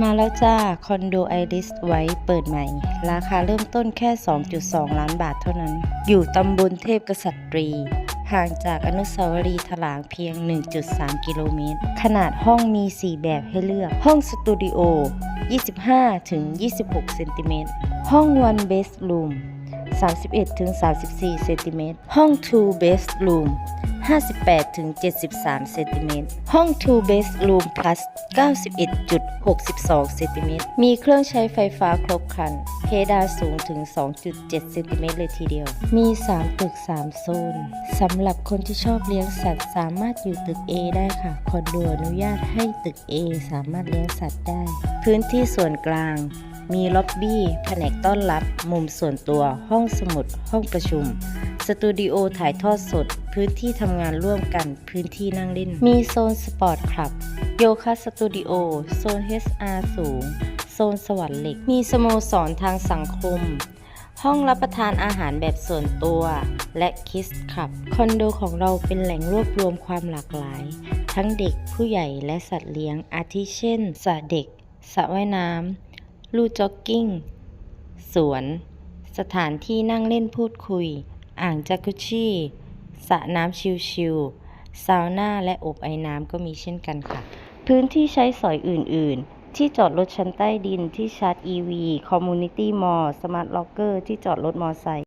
มาแล้วจ้า คอนโดไอริสไว้เปิดใหม่ ราคาเริ่มต้นแค่ 2.2 ล้านบาทเท่านั้น อยู่ตำบลเทพกษัตรี ห่างจากอนุสาวรีย์ถลางเพียง 1.3 กิโลเมตร ขนาดห้องมี 4 แบบให้เลือก ห้องสตูดิโอ 25 ถึง 26 เซนติเมตร ห้อง one bedroom 31 ถึง 34 เซนติเมตร ห้อง two bedroom 58ถึง73เซนติเมตร ห้อง two bedroom plus 91.62เซนติเมตร มีเครื่องใช้ไฟฟ้าครบครัน เพดานสูงถึง 2.7เซนติเมตรเลยทีเดียว มี 3 ตึก 3 โซน สำหรับคนที่ชอบเลี้ยงสัตว์สามารถอยู่ตึก A ได้ค่ะ คอนโดอนุญาตให้ตึก A สามารถเลี้ยงสัตว์ได้ พื้นที่ส่วนกลางมีล็อบบี้ แผนกต้อนรับ มุมส่วนตัว ห้องสมุด ห้องประชุม สตูดิโอถ่ายทอดสด พื้นที่ทำงานร่วมกัน พื้นที่นั่งเล่น มีโซนสปอร์ตคลับ โยคะสตูดิโอ โซน HR สูง โซนสวรรค์เหล็ก มีสโมสรทางสังคม ห้องรับประทานอาหารแบบส่วนตัว และคิสคลับ คอนโดของเราเป็นแหล่งรวบรวมความหลากหลาย ทั้งเด็กผู้ใหญ่และสัตว์เลี้ยง อาทิเช่นสระเด็กสระว่ายน้ำลู่จ็อกกิ้ง สวน สถานที่นั่งเล่นพูดคุย อ่างจักุชิสระน้ำชิลๆซาวน่าและอบไอน้ำก็มีเช่นกันค่ะ พื้นที่ใช้สอยอื่น ๆ ที่จอดรถชั้นใต้ดินที่ชาร์จ EV Community Mall Smart Locker ที่จอดรถมอไซค์